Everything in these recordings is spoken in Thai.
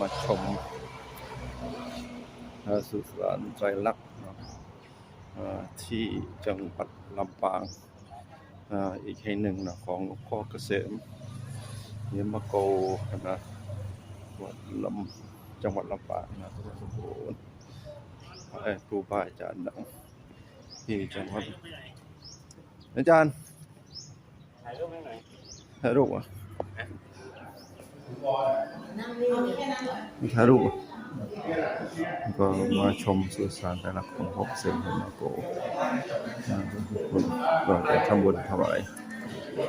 มาชมเอ่อสุสานไตรลักษณ์เนาะเอ่อที่จังหวัดลำปางอีกแห่งหนึ่งนะของหลวงพ่อเกษมเยมโกนะวัดลำจังหวัดลำปางนะทุกท่านคนเอ้ยครูบาอาจารย์ดังที่จังหวัดอาจารย์ถ่ายรูปให้หน่อยถ่ายรูปอะ ถ่ายรูปอะก็มาชมสุสานไตรลักษณ์ของหกเซนเฮมาโกนะทุกคนก็จะทำบุญถวาย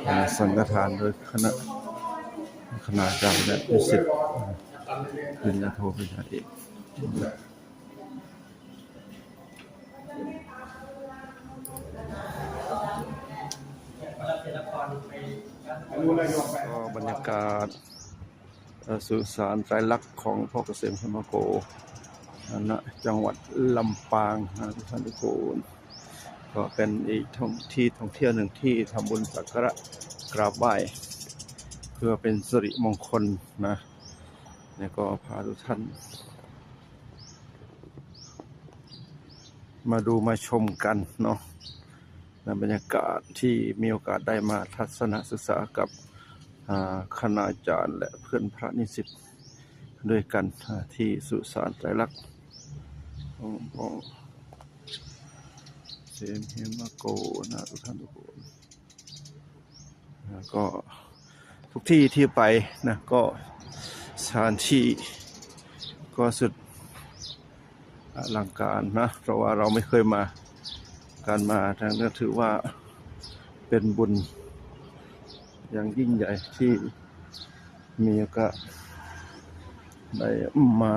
อ่าสังฆทานโดยคณะคณาจารย์และนิสิตปริญญาโทปริญญาเอกก็บรรยากาศเอ่อ สุสานไตรลักษณ์ของพ่อเกษมธรรมโกณจังหวัดลำปางนะทุกท่านทุกคนก็เป็นอีกท่องที่ท่องเที่ยวหนึ่งที่ทำบุญสักการะกราบไหว้เพื่อเป็นสิริมงคลนะแล้วก็พาทุกท่าน มาดูมาชมกันเนาะในบรรยากาศที่มีโอกาสได้มาทัศนศึกษากับ คณาจารย์และเพื่อนพระนิสิตด้วยกันที่สุสานไตรลักษณ์พ่อเซมเฮมาโกนะทุกท่านทุกคนแล้วก็ทุกที่ที่ไปนะก็สถานที่ก็สุดอลังการนะเพราะว่าเราไม่เคยมาการมาทางนี้ถือว่าเป็นบุญ อย่างยิ่งใหญ่ที่มีโอกาสได้มา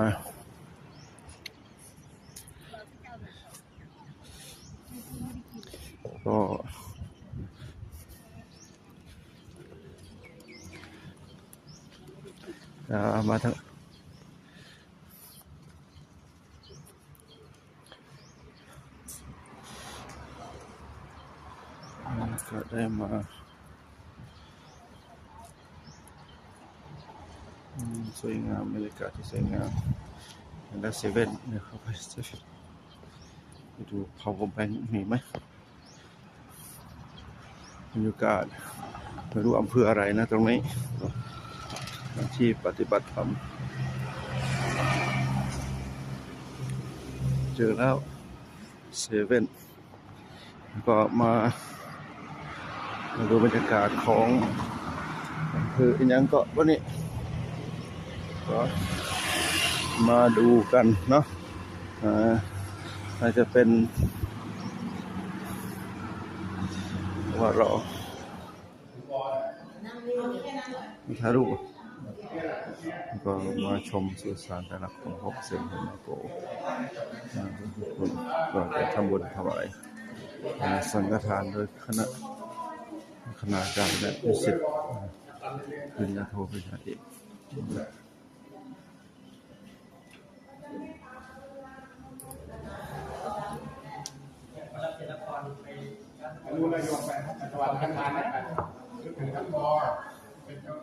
ก็อ่ามาทั้งก็ได้มาอืม สวยงามบรรยากาศที่สวยงามแล้วเซเว่นเนี่ยเข้าไปเซเว่นไปดู power bank มีไหมบรรยากาศไม่รู้อำเภออะไรนะตรงนี้ที่ปฏิบัติธรรมเจอแล้วเซเว่นก็มามาดูบรรยากาศของอำเภออินยังเกาะวันนี้ ก็มาดูกันเนาะอาน่าจะเป็น ว่ารอนั่งเรียนแค่นั้นเหรอถ่ารูปก็มาชมสุสานไตรลักษณ์ของหกเซนเฮมาโกทุกคนก็จะทำบุญถวายอ่าสังฆทานโดยคณะคณาจารและนิสิตปริญญาโทปริญญาเอก รู้ระยอมไปจังหวัดพังานนะถึงทั้งบอเป็นเจ้า